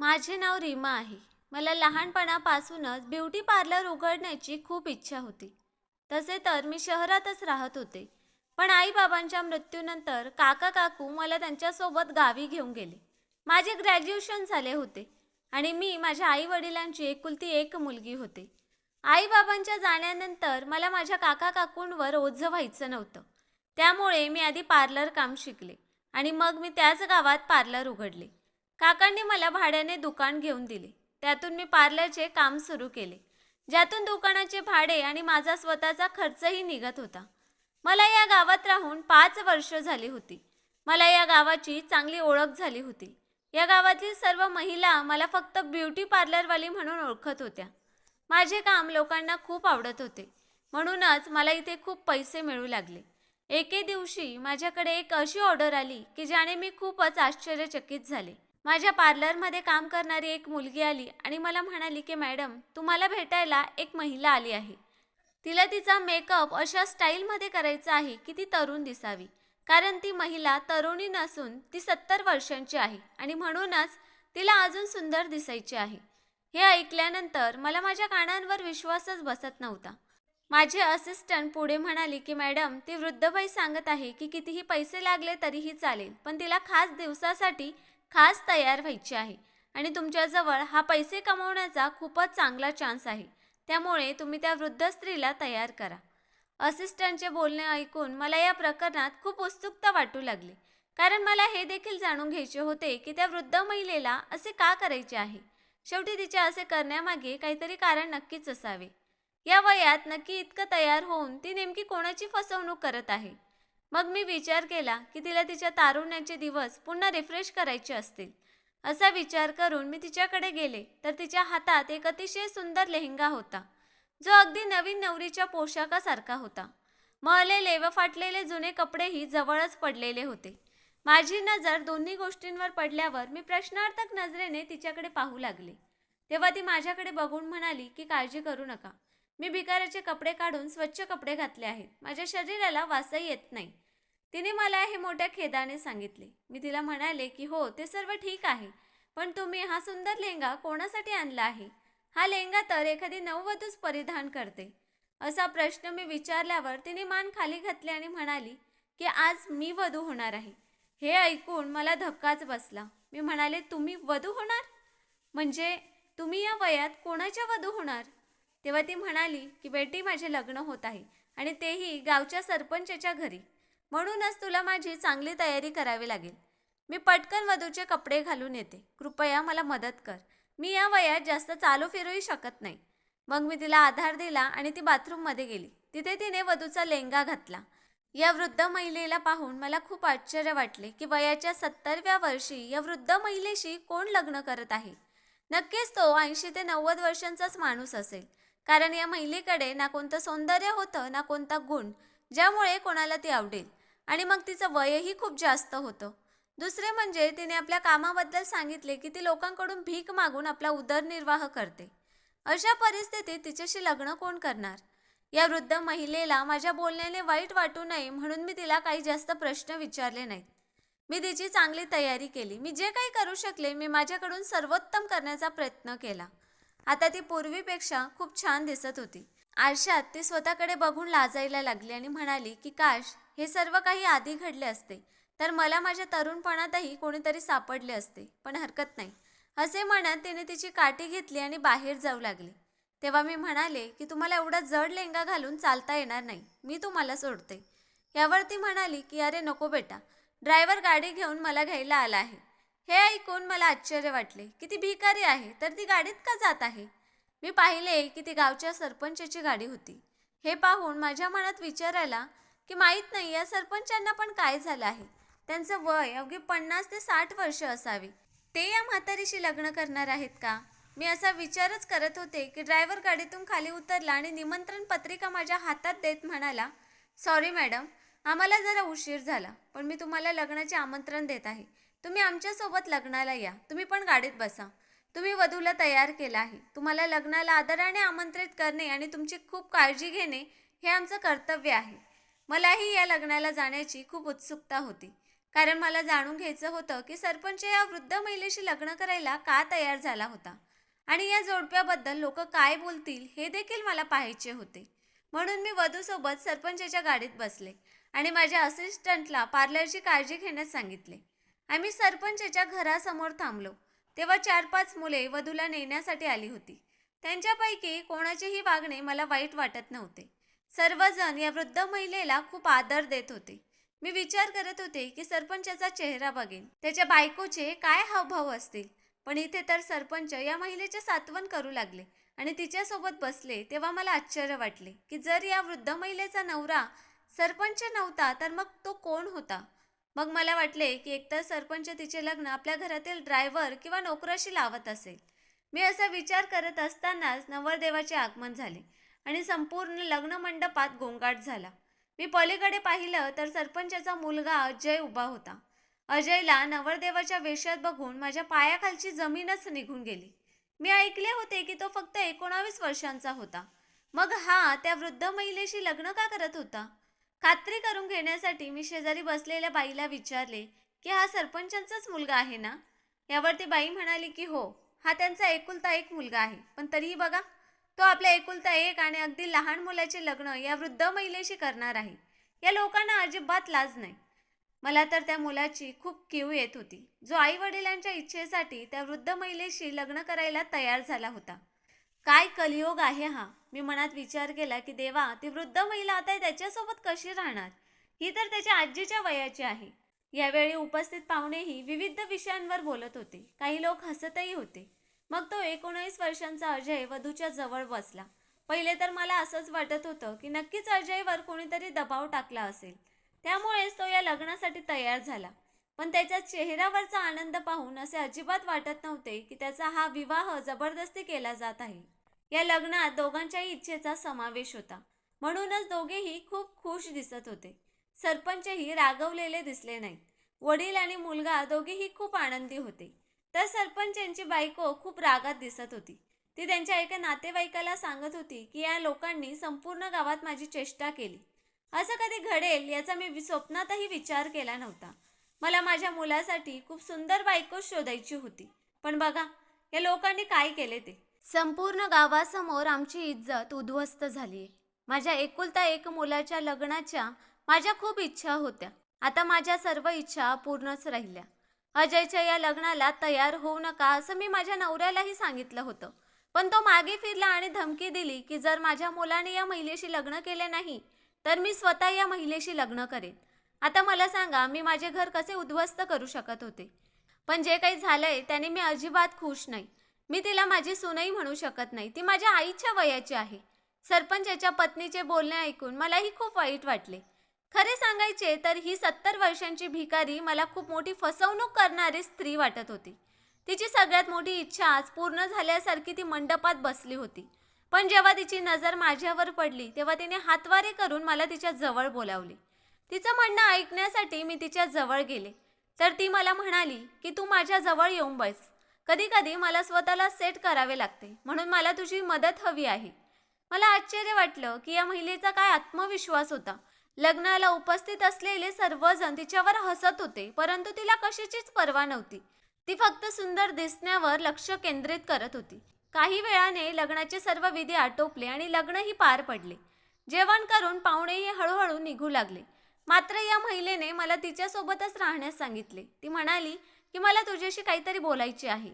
माझे नाव रीमा आहे. मला लहानपणापासूनच ब्युटी पार्लर उघडण्याची खूप इच्छा होती. तसे तर मी शहरातच राहत होते. पण आईबाबांच्या मृत्यूनंतर काका काकू मला त्यांच्यासोबत गावी घेऊन गेले. माझे ग्रॅज्युएशन झाले होते आणि मी माझ्या आई वडिलांची एकुलती एक मुलगी होते. आईबाबांच्या जाण्यानंतर मला माझ्या काका काकूंवर ओझं व्हायचं नव्हतं. त्यामुळे मी आधी पार्लर काम शिकले आणि मग मी त्याच गावात पार्लर उघडले. काकांनी मला भाड्याने दुकान घेऊन दिले. त्यातून मी पार्लरचे काम सुरू केले. ज्यातून दुकानाचे भाडे आणि माझा स्वतःचा खर्चही निघत होता. मला या गावात राहून पाच वर्ष झाली होती. मला या गावाची चांगली ओळख झाली होती. या गावातील सर्व महिला मला फक्त ब्युटी पार्लरवाली म्हणून ओळखत होत्या. माझे काम लोकांना खूप आवडत होते. म्हणूनच मला इथे खूप पैसे मिळू लागले. एके दिवशी माझ्याकडे एक अशी ऑर्डर आली की ज्याने मी खूपच आश्चर्यचकित झाले. माझ्या पार्लरमध्ये काम करणारी एक मुलगी आली आणि मला म्हणाली की मॅडम तुम्हाला भेटायला एक महिला आली आहे. तिला तिचा मेकअप अशा स्टाईलमध्ये करायचा आहे की ती तरुण दिसावी. कारण ती महिला तरुणी नसून ती सत्तर वर्षांची आहे आणि म्हणूनच तिला अजून सुंदर दिसायची आहे. हे ऐकल्यानंतर मला माझ्या कानांवर विश्वासच बसत नव्हता. माझे असिस्टंट पुढे म्हणाली की मॅडम ती वृद्धबाई सांगत आहे की कितीही पैसे लागले तरीही चालेल पण तिला खास दिवसासाठी खास तयार व्हायची आहे. आणि तुमच्याजवळ हा पैसे कमवण्याचा खूपच चांगला चान्स आहे. त्यामुळे तुम्ही त्या वृद्ध स्त्रीला तयार करा. असिस्टंटचे बोलणे ऐकून मला या प्रकरणात खूप उत्सुकता वाटू लागली. कारण मला हे देखील जाणून घ्यायचे होते की त्या वृद्ध महिलेला असे का करायचे आहे? शेवटी तिचे असे करण्यामागे काहीतरी कारण नक्कीच असावे. या वयात नक्की इतकं तयार होऊन ती नेमकी कोणाची फसवणूक करत आहे? मग मी विचार केला की तिला तिच्या तारुण्याचे दिवस पुन्हा रिफ्रेश करायचे असतील. असा विचार करून मी तिच्याकडे गेले तर तिच्या हातात एक अतिशय सुंदर लेहंगा होता. जो अगदी नवीन नवरीच्या पोशाखासारखा होता. मळलेले व फाटलेले जुने कपडेही जवळच पडलेले होते. माझी नजर दोन्ही गोष्टींवर पडल्यावर मी प्रश्नार्थक नजरेने तिच्याकडे पाहू लागले. तेव्हा ती माझ्याकडे बघून म्हणाली की काळजी करू नका. मी भिकाऱ्याचे कपडे काढून स्वच्छ कपडे घातले आहेत. माझ्या शरीराला वासही येत नाही. तिने मला हे मोठ्या खेदाने सांगितले. मी तिला म्हणाले की हो ते सर्व ठीक आहे. पण तुम्ही हा सुंदर लेहंगा कोणासाठी आणला आहे? हा लेहंगा तर एखादी नववधूच परिधान करते. असा प्रश्न मी विचारल्यावर तिने मान खाली घातली आणि म्हणाली की आज मी वधू होणार आहे. हे ऐकून मला धक्काच बसला. मी म्हणाले तुम्ही वधू होणार? म्हणजे तुम्ही या वयात कोणाच्या वधू होणार? तेव्हा ती म्हणाली की बेटी माझे लग्न होत आहे आणि तेही गावच्या सरपंचाच्या घरी. म्हणूनच तुला माझी चांगली तयारी करावी लागेल. मी पटकन वधूचे कपडे घालून येते. कृपया मला मदत कर. मी या वयात जास्त चालू फिरूही शकत नाही. मग मी तिला आधार दिला आणि ती बाथरूममध्ये गेली. तिथे तिने वधूचा लेंगा घातला. या वृद्ध महिलेला पाहून मला खूप आश्चर्य वाटले की वयाच्या सत्तरव्या वर्षी या वृद्ध महिलेशी कोण लग्न करत आहे? नक्कीच तो ऐंशी ते नव्वद वर्षांचाच माणूस असेल. कारण या महिलेकडे ना कोणतं सौंदर्य होतं ना कोणता गुण ज्यामुळे कोणाला ती आवडेल. आणि मग तिचं वयही खूप जास्त होतं. दुसरे म्हणजे तिने आपल्या कामाबद्दल सांगितले की ती लोकांकडून भीक मागून आपला उदरनिर्वाह करते. अशा परिस्थितीत तिच्याशी लग्न कोण करणार? या वृद्ध महिलेला माझ्या बोलण्याने वाईट वाटू नये म्हणून मी तिला काही जास्त प्रश्न विचारले नाहीत. मी तिची चांगली तयारी केली. मी जे काही करू शकले मी माझ्याकडून सर्वोत्तम करण्याचा प्रयत्न केला. आता ती पूर्वीपेक्षा खूप छान दिसत होती. आरशात ती स्वतःकडे बघून लाजायला लागली आणि म्हणाली की काश हे सर्व काही आधी घडले असते. तर मला माझ्या तरुणपणातही कोणीतरी सापडले असते पण हरकत नाही. असे म्हणत तिने तिची काठी घेतली आणि बाहेर जाऊ लागली. तेव्हा मी म्हणाले की तुम्हाला एवढा जड लेंगा घालून चालता येणार नाही. मी तुम्हाला सोडते. यावर ती म्हणाली की अरे नको बेटा. ड्रायव्हर गाडी घेऊन मला घ्यायला आला आहे. हे ऐकून मला आश्चर्य वाटले की ती भिकारी आहे तर ती गाडीत का जात आहे? मी पाहिले की ती गावच्या सरपंचाची गाडी होती. हे पाहून माझ्या मनात विचार आला की माहीत नाही या सरपंचांना पण काय झालं आहे? त्यांचं वय अवघी पन्नास ते साठ वर्ष असावी. ते या म्हातारीशी लग्न करणार आहेत का? मी असा विचारच करत होते की ड्रायव्हर गाडीतून खाली उतरला आणि निमंत्रण पत्रिका माझ्या हातात देत म्हणाला सॉरी मॅडम आम्हाला जरा उशीर झाला पण मी तुम्हाला लग्नाचे आमंत्रण देत आहे. तुम्ही आमच्यासोबत लग्नाला या. तुम्ही पण गाडीत बसा. तुम्ही वधूला तयार केला आहे. तुम्हाला लग्नाला आदराने आमंत्रित करणे आणि तुमची खूप काळजी घेणे हे आमचं कर्तव्य आहे. मलाही या लग्नाला जाण्याची खूप उत्सुकता होती. कारण मला जाणून घ्यायचं होतं की सरपंच या वृद्ध महिलेशी लग्न करायला का तयार झाला होता? आणि या जोडप्याबद्दल लोक काय बोलतील हे देखील मला पाहायचे होते. म्हणून मी वधूसोबत सरपंचाच्या गाडीत बसले आणि माझ्या असिस्टंटला पार्लरची काळजी घेण्यास सांगितले. आम्ही सरपंचच्या घरासमोर थांबलो. तेव्हा चार पाच मुले वधूला नेण्यासाठी आली होती. त्यांच्यापैकी कोणाचेही वागणे मला वाईट वाटत नव्हते. सर्वजण या वृद्ध महिलेला खूप आदर देत होते. मी विचार करत होते की सरपंचाचा चेहरा बघेन. त्याच्या बायकोचे काय हावभाव असतील? पण इथे तर सरपंच या महिलेचे सात्वन करू लागले आणि तिच्यासोबत बसले तेव्हा मला आश्चर्य वाटले की जर या वृद्ध महिलेचा नवरा सरपंच नव्हता तर मग तो कोण होता? मग मला वाटले की एकतर सरपंच तिचे लग्न आपल्या घरातील ड्रायव्हर किंवा नोकराशी लावत असेल. मी असा विचार करत असतानाच नवरदेवाचे आगमन झाले आणि संपूर्ण लग्न मंडपात गोंगाट झाला. मी पलीकडे पाहिलं तर सरपंचाचा मुलगा अजय उभा होता. अजयला नवरदेवाच्या वेशात बघून माझ्या पायाखालची जमीनच निघून गेली. मी ऐकले होते की तो फक्त एकोणावीस वर्षांचा होता. मग हा त्या वृद्ध महिलेशी लग्न का करत होता? खात्री करून घेण्यासाठी मी शेजारी बसलेल्या बाईला विचारले की हा सरपंचांचाच मुलगा आहे ना? यावर ती बाई म्हणाली की हो हा त्यांचा एकुलता एक मुलगा आहे पण तरीही बघा तो आपल्या एकुलता एक आणि अगदी लहान मुलाचे लग्न या वृद्ध महिलेशी करणार आहे. या लोकांना अजिबात लाज नाही. मला तर त्या मुलाची खूप किव येत होती. जो आई वडिलांच्या इच्छेसाठी त्या वृद्ध महिलेशी लग्न करायला तयार झाला होता. काय कलियोग आहे हा? मी मनात विचार केला की देवा ती वृद्ध महिला आता त्याच्यासोबत कशी राहणार? ही तर त्याच्या आजीच्या वयाची आहे. यावेळी उपस्थित पाहुणेही विविध विषयांवर बोलत होते. काही लोक हसतही होते. मग तो एकोणीस वर्षांचा अजय वधूच्या जवळ बसला. पहिले तर मला असंच वाटत होतं की नक्कीच अजयवर कोणीतरी दबाव टाकला असेल. त्यामुळेच तो या लग्नासाठी तयार झाला. पण त्याच्या चेहऱ्यावरचा आनंद पाहून असे अजिबात वाटत नव्हते की त्याचा हा विवाह जबरदस्ती केला जात आहे. या लग्नात दोघांच्याही इच्छेचा समावेश होता. म्हणूनच दोघेही खूप खुश दिसत होते. सरपंचही रागवलेले दिसले नाहीत. वडील आणि मुलगा दोघेही खूप आनंदी होते. तर सरपंच यांची बायको खूप रागात दिसत होती. ती त्यांच्या एका नातेवाईकाला सांगत होती की या लोकांनी संपूर्ण गावात माझी चेष्टा केली. असं कधी घडेल याचा मी स्वप्नातही विचार केला नव्हता. मला माझ्या मुलासाठी खूप सुंदर बायको शोधायची होती. पण बघा या लोकांनी काय केले ते? संपूर्ण गावासमोर आमची इज्जत उद्ध्वस्त झाली माझ्या एकुलता एक मुलाच्या लग्नाच्या माझ्या खूप इच्छा होत्या. आता माझ्या सर्व इच्छा पूर्णच राहिल्या. अजयच्या या लग्नाला तयार होऊ नका असं मी माझ्या नवऱ्यालाही सांगितलं होतं. पण तो मागे फिरला आणि धमकी दिली की जर माझ्या मुलाने या महिलेशी लग्न केले नाही तर मी स्वतः या महिलेशी लग्न करेन. आता मला सांगा मी माझे घर कसे उद्ध्वस्त करू शकत होते? पण जे काही झालंय त्याने मी अजिबात खुश नाही. मी तिला माझी सुनई म्हणू शकत नाही. ती माझ्या आईच्या वयाची आहे. सरपंचाच्या पत्नीचे बोलणे ऐकून मलाही खूप वाईट वाटले. खरे सांगायचे तर ही सत्तर वर्षांची भिकारी मला खूप मोठी फसवणूक करणारी स्त्री वाटत होती. तिची सगळ्यात मोठी इच्छा आज पूर्ण झाल्यासारखी ती मंडपात बसली होती. पण जेव्हा तिची नजर माझ्यावर पडली तेव्हा तिने हातवारे करून मला तिच्या जवळ बोलावले. तिचं म्हणणं ऐकण्यासाठी मी तिच्या जवळ गेले. तर ती मला म्हणाली की तू माझ्या जवळ येऊन बस. कधी कधी मला स्वतःला सेट करावे लागते. म्हणून मला तुझी मदत हवी आहे. मला आश्चर्य वाटलं की या महिलेचा काय आत्मविश्वास होता. लग्नाला उपस्थित असलेले सर्वजण तिच्यावर हसत होते परंतु तिला कशाचीच पर्वा नव्हती. ती फक्त सुंदर दिसण्यावर लक्ष केंद्रित करत होती. काही वेळाने लग्नाचे सर्व विधी आटोपले आणि लग्नही पार पडले. जेवण करून पाहुणेही हळूहळू निघू लागले. मात्र या महिलेने मला तिच्यासोबतच राहण्यास सांगितले. ती म्हणाली की मला तुझ्याशी काहीतरी बोलायचे आहे.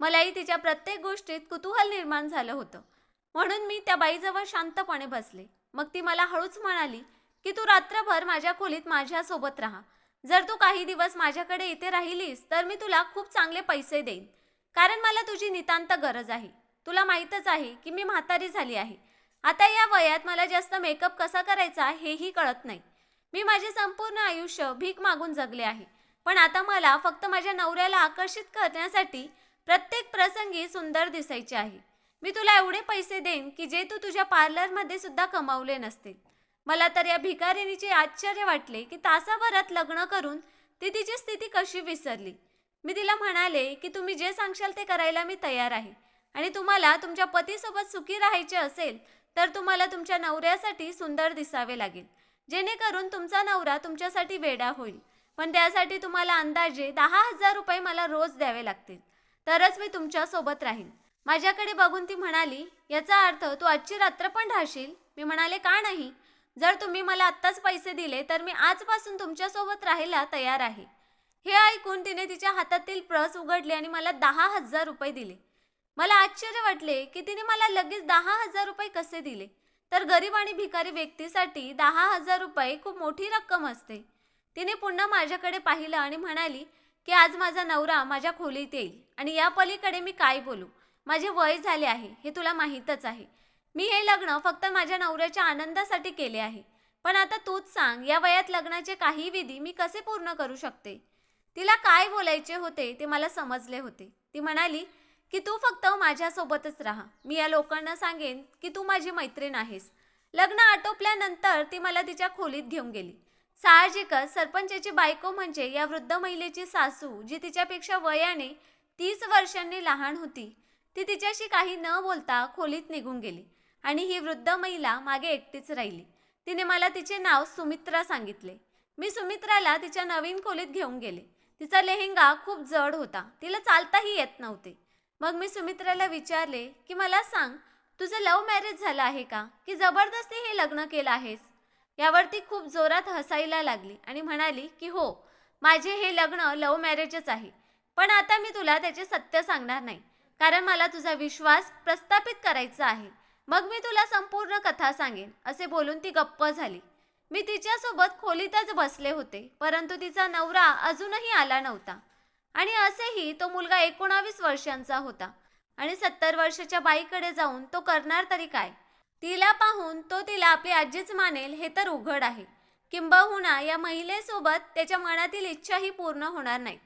मलाही तिच्या प्रत्येक गोष्टीत कुतूहल निर्माण झालं होतं. म्हणून मी त्या बाईजवळ शांतपणे बसले. मग ती मला हळूच म्हणाली की तू रात्रभर माझ्या खोलीत माझ्यासोबत राहा. जर तू काही दिवस माझ्याकडे इथे राहिलीस तर मी तुला खूप चांगले पैसे देईन. कारण मला तुझी नितांत गरज आहे. तुला माहीतच आहे की मी म्हातारी झाली आहे. आता या वयात मला जास्त मेकअप कसा करायचा हेही कळत नाही. मी माझे संपूर्ण आयुष्य भीक मागून जगले आहे. पण आता मला फक्त माझ्या नवऱ्याला आकर्षित करण्यासाठी प्रत्येक प्रसंगी सुंदर दिसायचे आहे. मी तुला एवढे पैसे देईन की जे तू तुझ्या पार्लरमध्ये सुद्धा कमावले नसतील. मला तर या भिकारिणीचे आश्चर्य वाटले की तासाभरात लग्न करून ती तिची स्थिती कशी विसरली. मी तिला म्हणाले की तुम्ही जे सांगशाल ते करायला मी तयार आहे. आणि तुम्हाला तुमच्या पतीसोबत सुखी राहायचे असेल तर तुम्हाला तुमच्या नवऱ्यासाठी सुंदर दिसावे लागेल. जेणेकरून तुमचा नवरा तुमच्यासाठी वेडा होईल. पण त्यासाठी तुम्हाला अंदाजे दहा हजार रुपये मला रोज द्यावे लागतील. तरच मी तुमच्यासोबत राहीन. माझ्याकडे बघून ती म्हणाली याचा अर्थ तू आजची रात्र पण राहशील? मी म्हणाले का नाही? जर तुम्ही मला आत्ताच पैसे दिले तर मी आजपासून तुमच्यासोबत राहायला तयार आहे. हे ऐकून तिने तिच्या हातातील प्रस उघडली आणि मला दहा हजार रुपये दिले. मला आश्चर्य वाटले की तिने मला लगेच दहा हजार रुपये कसे दिले. तर गरीब आणि भिकारी व्यक्तीसाठी दहा हजार रुपये खूप मोठी रक्कम असते. तिने पुन्हा माझ्याकडे पाहिलं आणि म्हणाली की आज माझा नवरा माझ्या खोलीत येईल आणि या पलीकडे मी काय बोलू? माझे वय झाले आहे हे तुला माहीतच आहे. मी हे लग्न फक्त माझ्या नवऱ्याच्या आनंदासाठी केले आहे. पण आता तूच सांग या वयात लग्नाचे काही विधी मी कसे पूर्ण करू शकते? तिला काय बोलायचे होते ते मला समजले होते. ती म्हणाली की तू फक्त माझ्यासोबतच राहा. मी या लोकांना सांगेन की तू माझी मैत्रीण आहेस. लग्न आटोपल्यानंतर ती मला तिच्या खोलीत घेऊन गेली. साहजिकच सरपंचाची बायको म्हणजे या वृद्ध महिलेची सासू जी तिच्यापेक्षा वयाने तीस वर्षांनी लहान होती. ती तिच्याशी काही न बोलता खोलीत निघून गेली आणि ही वृद्ध महिला मागे एकटीच राहिली. तिने मला तिचे नाव सुमित्रा सांगितले. मी सुमित्राला तिच्या नवीन खोलीत घेऊन गेले. तिचा लेहेंगा खूप जड होता. तिला चालताही येत नव्हते. मग मी सुमित्राला विचारले की मला सांग तुझं लव्ह मॅरेज झालं आहे का? की जबरदस्ती हे लग्न केलं आहेस? यावर ती खूप जोरात हसायला लागली आणि म्हणाली की हो माझे हे लग्न लव्ह मॅरेजच आहे. पण आता मी तुला त्याचे सत्य सांगणार नाही. कारण मला तुझा विश्वास प्रस्थापित करायचा आहे. मग मी तुला संपूर्ण कथा सांगेन. असे बोलून ती गप्प झाली. मी तिच्यासोबत खोलीतच बसले होते परंतु तिचा नवरा अजूनही आला नव्हता. आणि असेही तो मुलगा एकोणावीस वर्षांचा होता. आणि सत्तर वर्षाच्या बाईकडे जाऊन तो करणार तरी काय? तिला पाहून तो तिला आपली आजीच मानेल हे तर उघड आहे. किंबहुना या महिलेसोबत त्याच्या मनातील इच्छाही पूर्ण होणार नाही.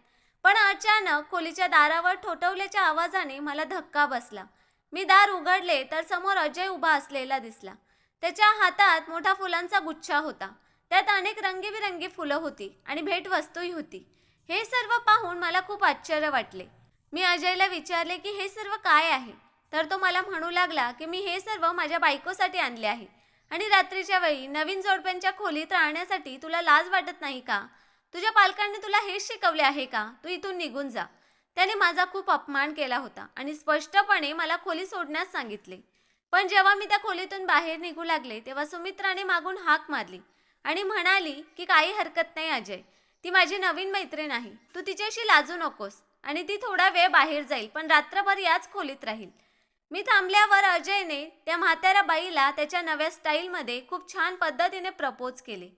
पण अचानक खोलीच्या दारावर ठोठवल्याच्या आवाजाने मला धक्का बसला. मी दार उघडले तर समोर अजय उभा असलेला दिसला. त्याच्या हातात मोठा फुलांचा गुच्छा होता. त्यात अनेक रंगीबिरंगी फुलं होती आणि भेटवस्तूही होती. हे सर्व पाहून मला खूप आश्चर्य वाटले. मी अजयला विचारले की हे सर्व काय आहे? तर तो मला म्हणू लागला की मी हे सर्व माझ्या बायकोसाठी आणले आहे. आणि रात्रीच्या वेळी नवीन जोडप्यांच्या खोलीत राहण्यासाठी तुला लाज वाटत नाही का? तुझ्या पालकांनी तुला हेच शिकवले आहे का? तू इथून निघून जा. त्याने माझा खूप अपमान केला होता आणि स्पष्टपणे मला खोली सोडण्यास सांगितले. पण जेव्हा मी त्या खोलीतून बाहेर निघू लागले तेव्हा सुमित्राने मागून हाक मारली आणि म्हणाली की काही हरकत नाही अजय. ती माझी नवीन मैत्रीण आहे. तू तिच्याशी लाजू नकोस. आणि ती थोडा वेळ बाहेर जाईल पण रात्रभर याच खोलीत राहील. मी थांबल्यावर अजयने त्या म्हाताऱ्या बाईला त्याच्या नव्या स्टाईलमध्ये खूप छान पद्धतीने प्रपोज केले.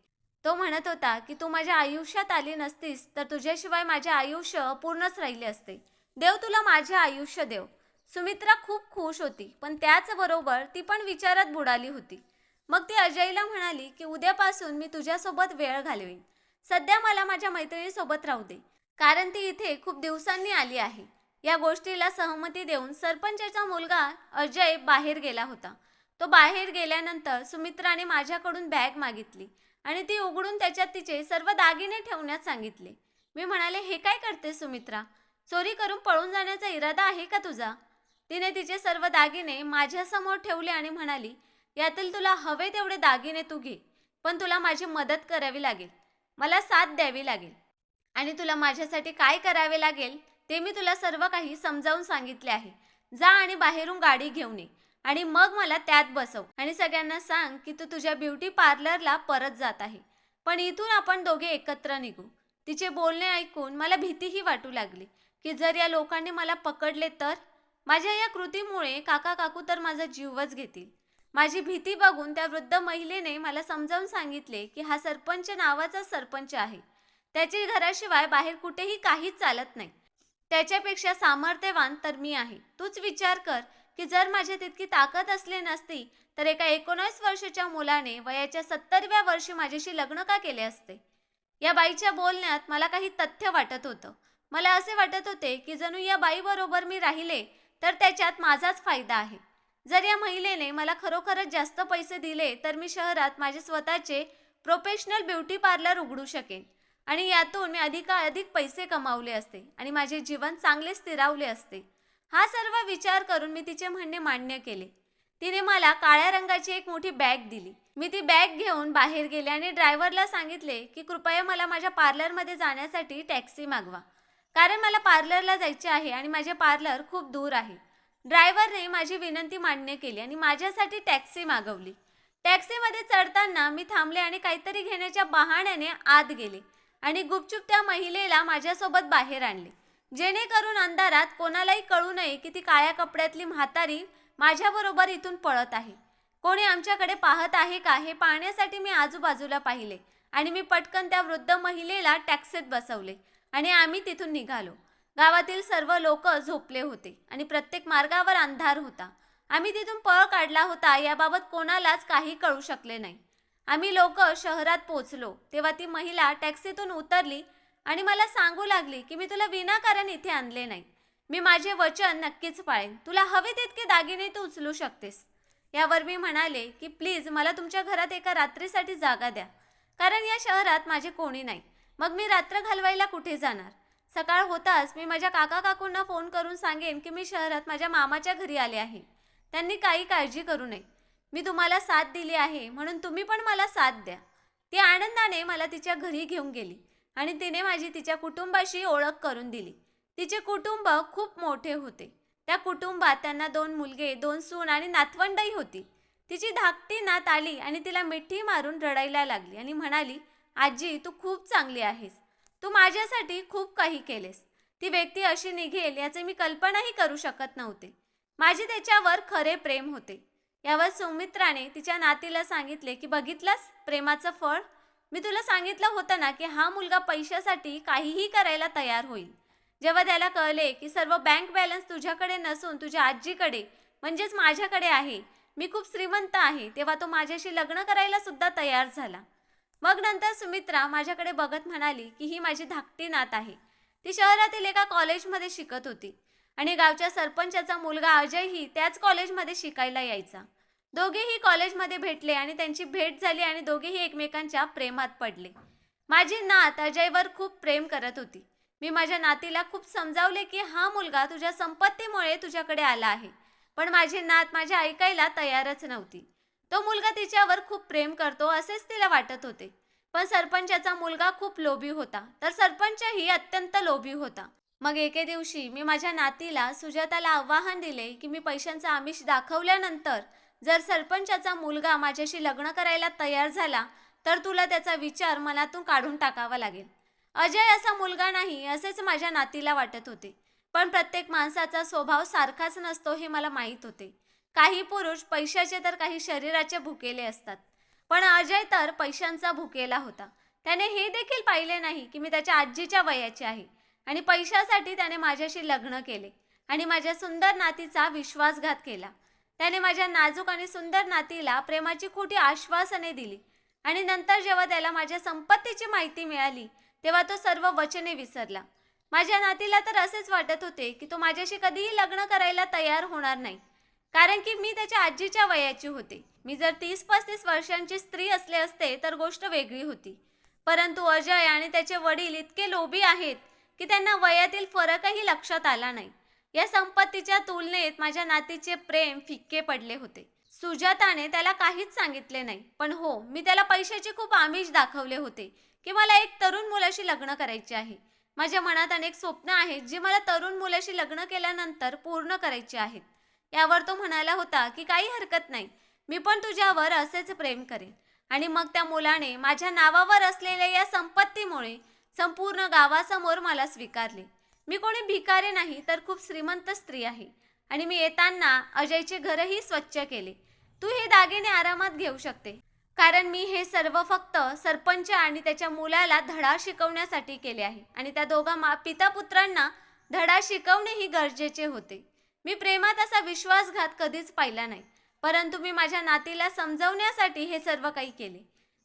तो म्हणत होता की तू माझ्या आयुष्यात आली नसतीस तर तुझ्याशिवाय माझे आयुष्य अपूर्णच राहिले असते. देव तुला माझे आयुष्य देव. सुमित्रा खूप खुश होती पण त्याचबरोबर ती पण विचारात बुडाली होती. मग ती अजयला म्हणाली की उद्यापासून मी तुझ्यासोबत वेळ घालवीन. सध्या मला माझ्या मैत्रिणीसोबत राहू दे कारण ती इथे खूप दिवसांनी आली आहे. या गोष्टीला सहमती देऊन सरपंचाचा मुलगा अजय बाहेर गेला होता. तो बाहेर गेल्यानंतर सुमित्राने माझ्याकडून बॅग मागितली आणि ती उघडून त्याच्यात तिचे सर्व दागिने ठेवण्यास सांगितले. मी म्हणाले हे काय करते सुमित्रा? चोरी करून पळून जाण्याचा इरादा आहे का तुझा? तिने तिचे सर्व दागिने माझ्यासमोर ठेवले आणि म्हणाली यातील तुला हवे तेवढे दागिने तू घे पण तुला माझी मदत करावी लागेल. मला साथ द्यावी लागेल. आणि तुला माझ्यासाठी काय करावे लागेल ते मी तुला सर्व काही समजावून सांगितले आहे. जा आणि बाहेरून गाडी घेऊन ये. आणि मग मला त्यात बसव. आणि सगळ्यांना सांग की तू तुझ्या ब्युटी पार्लरला परत जात आहे. पण इथून आपण दोघे एकत्र निघू. तिचे बोलणे ऐकून मला भीतीही वाटू लागली की जर या लोकांनी मला पकडले तर? माझ्या या कृतीमुळे काका काकू तर माझा जीवच घेतील. माझी भीती बघून त्या वृद्ध महिलेने मला समजावून सांगितले की हा सरपंच नावाचा सरपंच आहे. त्याची घराशिवाय बाहेर कुठेही काहीच चालत नाही. त्याच्यापेक्षा सामर्थ्यवान तर मी आहे. तूच विचार कर की जर माझ्या तितकी ताकद असली नसती तर एका एकोणीस वर्षाच्या मुलाने वयाच्या सत्तरव्या वर्षी माझ्याशी लग्न का केले असते? या बाईच्या बोलण्यात मला काही तथ्य वाटत होतं. मला असे वाटत होते की जणू या बाईबरोबर मी राहिले तर त्याच्यात माझाच फायदा आहे. जर या महिलेने मला खरोखरच जास्त पैसे दिले तर मी शहरात माझे स्वतःचे प्रोफेशनल ब्युटी पार्लर उघडू शकेन. आणि यातून मी अधिकाधिक पैसे कमावले असते आणि माझे जीवन चांगले स्थिरावले असते. हा सर्व विचार करून मी तिचे म्हणणे मान्य केले. तिने मला काळ्या रंगाची एक मोठी बॅग दिली. मी ती बॅग घेऊन बाहेर गेले आणि ड्रायव्हरला सांगितले की कृपया मला माझ्या पार्लरमध्ये जाण्यासाठी टॅक्सी मागवा. कारण मला पार्लरला जायचे आहे आणि माझे पार्लर खूप दूर आहे. ड्रायव्हरने माझी विनंती मान्य केली आणि माझ्यासाठी टॅक्सी मागवली. टॅक्सीमध्ये चढताना मी थांबले आणि काहीतरी घेण्याच्या बहाण्याने आत गेले आणि गुपचूप त्या महिलेला माझ्यासोबत बाहेर आणले. जेणेकरून अंधारात कोणालाही कळू नये की ती काळ्या कपड्यातली म्हातारी माझ्याबरोबर इथून पळत आहे. कोणी आमच्याकडे पाहत आहे का हे पाहण्यासाठी मी आजूबाजूला पाहिले आणि मी पटकन त्या वृद्ध महिलेला टॅक्सीत बसवले आणि आम्ही तिथून निघालो. गावातील सर्व लोक झोपले होते आणि प्रत्येक मार्गावर अंधार होता. आम्ही तिथून पळ काढला होता याबाबत कोणालाच काही कळू शकले नाही. आम्ही लोक शहरात पोचलो तेव्हा ती महिला टॅक्सीतून उतरली आणि मला सांगू लागली की मी तुला विनाकारण इथे आणले नाही. मी माझे वचन नक्कीच पाळेन. तुला हवे तितके दागिने तू उचलू शकतेस. यावर मी म्हणाले की प्लीज मला तुमच्या घरात एका रात्रीसाठी जागा द्या. कारण या शहरात माझे कोणी नाही. मग मी रात्र घालवायला कुठे जाणार? सकाळ होताच मी माझ्या काका काकूंना फोन करून सांगेन की मी शहरात माझ्या मामाच्या घरी आले आहे. त्यांनी काही काळजी करू नये. मी तुम्हाला साथ दिली आहे म्हणून तुम्ही पण मला साथ द्या. ती आनंदाने मला तिच्या घरी घेऊन गेली आणि तिने माझी तिच्या कुटुंबाशी ओळख करून दिली. तिचे कुटुंब खूप मोठे होते. त्या कुटुंबात त्यांना दोन मुलगे दोन सून आणि नातवंडही होती. तिची धाकटी नात आली आणि तिला मिठी मारून रडायला लागली आणि म्हणाली आजी तू खूप चांगली आहेस. तू माझ्यासाठी खूप काही केलेस. ती व्यक्ती अशी निघेल याचे मी कल्पनाही करू शकत नव्हते. माझे त्याच्यावर खरे प्रेम होते. यावर सुमित्राने तिच्या नातीला सांगितले की बघितलंस प्रेमाचं फळ? मी तुला सांगितलं होतं ना की हा मुलगा पैशासाठी काहीही करायला तयार होईल. जेव्हा त्याला कळले की सर्व बँक बॅलन्स तुझ्याकडे नसून तुझ्या आजीकडे म्हणजेच माझ्याकडे आहे मी खूप श्रीमंत आहे तेव्हा तो माझ्याशी लग्न करायला सुद्धा तयार झाला. मग नंतर सुमित्रा माझ्याकडे बघत म्हणाली की ही माझी धाकटी नात आहे. ती शहरातील एका कॉलेजमध्ये शिकत होती आणि गावच्या सरपंचाचा मुलगा अजयही त्याच कॉलेजमध्ये शिकायला यायचा. दोघेही कॉलेजमध्ये भेटले आणि त्यांची भेट झाली आणि दोघेही एकमेकांच्या प्रेमात पडले. माझी नात अजयवर खूप प्रेम करत होती. मी माझ्या नातीला खूप समजावले की हा मुलगा तुझ्या संपत्तीमुळे तुझ्याकडे आला आहे. पण माझी नात माझ्या ऐकायला तयारच नव्हती. तो मुलगा तिच्यावर खूप प्रेम करतो असेच तिला वाटत होते. पण सरपंचाचा मुलगा खूप लोभी होता. तर सरपंचही अत्यंत लोभी होता. मग एके दिवशी मी माझ्या नातीला सुजाताला आव्हान दिले की मी पैशांचा आमिष दाखवल्यानंतर जर सरपंचाचा मुलगा माझ्याशी लग्न करायला तयार झाला तर तुला त्याचा विचार मनातून काढून टाकावा लागेल. अजय असा मुलगा नाही असेच माझ्या नातीला वाटत होते. पण प्रत्येक माणसाचा स्वभाव सारखाच नसतो हे मला माहीत होते. काही पुरुष पैशाचे तर काही शरीराचे भुकेले असतात. पण अजय तर पैशांचा भुकेला होता. त्याने हे देखील पाहिले नाही की मी त्याच्या आजीच्या वयाची आहे आणि पैशासाठी त्याने माझ्याशी लग्न केले आणि माझ्या सुंदर नातीचा विश्वासघात केला. त्याने माझ्या नाजूक आणि सुंदर नातीला प्रेमाची खोटी आश्वासने दिली आणि नंतर जेव्हा त्याला माझ्या संपत्तीची माहिती मिळाली तेव्हा तो सर्व वचने विसरला. माझ्या नातीला तर असेच वाटत होते की तो माझ्याशी कधीही लग्न करायला तयार होणार नाही कारण की मी त्याच्या आजीच्या वयाची होते. मी जर तीस पस्तीस वर्षांची स्त्री असले असते तर गोष्ट वेगळी होती. परंतु अजय आणि त्याचे वडील इतके लोभी आहेत की त्यांना वयातील फरकही लक्षात आला नाही. या संपत्तीच्या तुलनेत माझ्या नातीचे प्रेम फिक्के पडले होते. सुजाताने त्याला काहीच सांगितले नाही पण हो मी त्याला पैशाचे खूप आमिष दाखवले होते की मला एक तरुण मुलाशी लग्न करायचे आहे. माझ्या मनात अनेक स्वप्न आहेत जी मला तरुण मुलाशी लग्न केल्यानंतर पूर्ण करायची आहेत. यावर तो म्हणाला होता की काही हरकत नाही मी पण तुझ्यावर असेच प्रेम करेन. आणि मग त्या मुलाने माझ्या नावावर असलेल्या या संपत्तीमुळे संपूर्ण गावासमोर मला स्वीकारले. मी कोणी भिकारी नाही तर खूप श्रीमंत स्त्री आहे. आणि मी येताना अजयचे घरही स्वच्छ केले. तू हे दागिने आरामात घेऊ शकते. कारण मी हे सर्व फक्त सरपंच आणि त्याच्या मुलाला धडा शिकवण्यासाठी केले आहे. आणि त्या दोघा मा पिता पुत्रांना धडा शिकवणेही गरजेचे होते. मी प्रेमात असा विश्वासघात कधीच पाहिला नाही. परंतु मी माझ्या नातीला समजवण्यासाठी हे सर्व काही केले.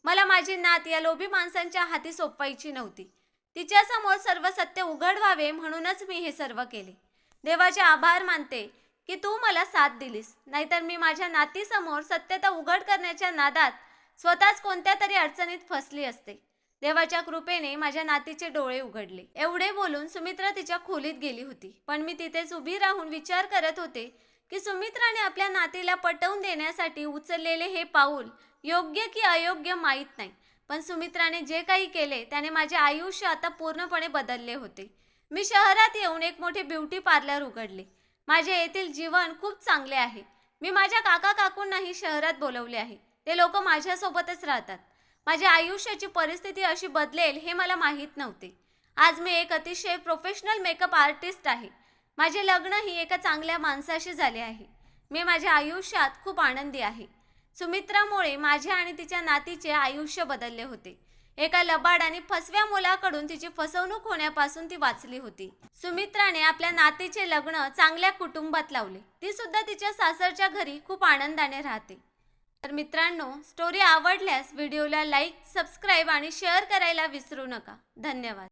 मला माझी नात या लोभी माणसांच्या हाती सोपवायची नव्हती. तिच्यासमोर सर्व सत्य उघड व्हावे म्हणूनच मी हे सर्व केले. देवाचे आभार मानते की तू मला साथ दिलीस. नाहीतर मी माझ्या नातीसमोर सत्यता उघड करण्याच्या नादात स्वतःच कोणत्या तरी अडचणीत फसली असते. देवाच्या कृपेने माझ्या नातीचे डोळे उघडले. एवढे बोलून सुमित्रा तिच्या खोलीत गेली होती. पण मी तिथेच उभी राहून विचार करत होते की सुमित्राने आपल्या नातीला पटवून देण्यासाठी उचललेले हे पाऊल योग्य की अयोग्य माहीत नाही. पण सुमित्राने जे काही केले त्याने माझे आयुष्य आता पूर्णपणे बदलले होते. मी शहरात येऊन एक मोठे ब्युटी पार्लर उघडले. माझे येथील जीवन खूप चांगले आहे. मी माझ्या काका काकूंनाही शहरात बोलवले आहे. ते लोक माझ्यासोबतच राहतात. माझ्या आयुष्याची परिस्थिती अशी बदलेल हे मला माहीत नव्हते. आज मी एक अतिशय प्रोफेशनल मेकअप आर्टिस्ट आहे. माझे लग्नही एका चांगल्या माणसाशी झाले आहे. मी माझ्या आयुष्यात खूप आनंदी आहे. सुमित्रामुळे माझे आणि तिच्या नातीचे आयुष्य बदलले होते. एका लबाड आणि फसव्या मुलाकडून तिची फसवणूक होण्यापासून ती वाचली होती. सुमित्राने आपल्या नातीचे लग्न चांगल्या कुटुंबात लावले. ती सुद्धा तिच्या सासरच्या घरी खूप आनंदाने राहते. तर मित्रांनो स्टोरी आवडल्यास व्हिडिओला लाईक सबस्क्राईब आणि शेअर करायला विसरू नका. धन्यवाद.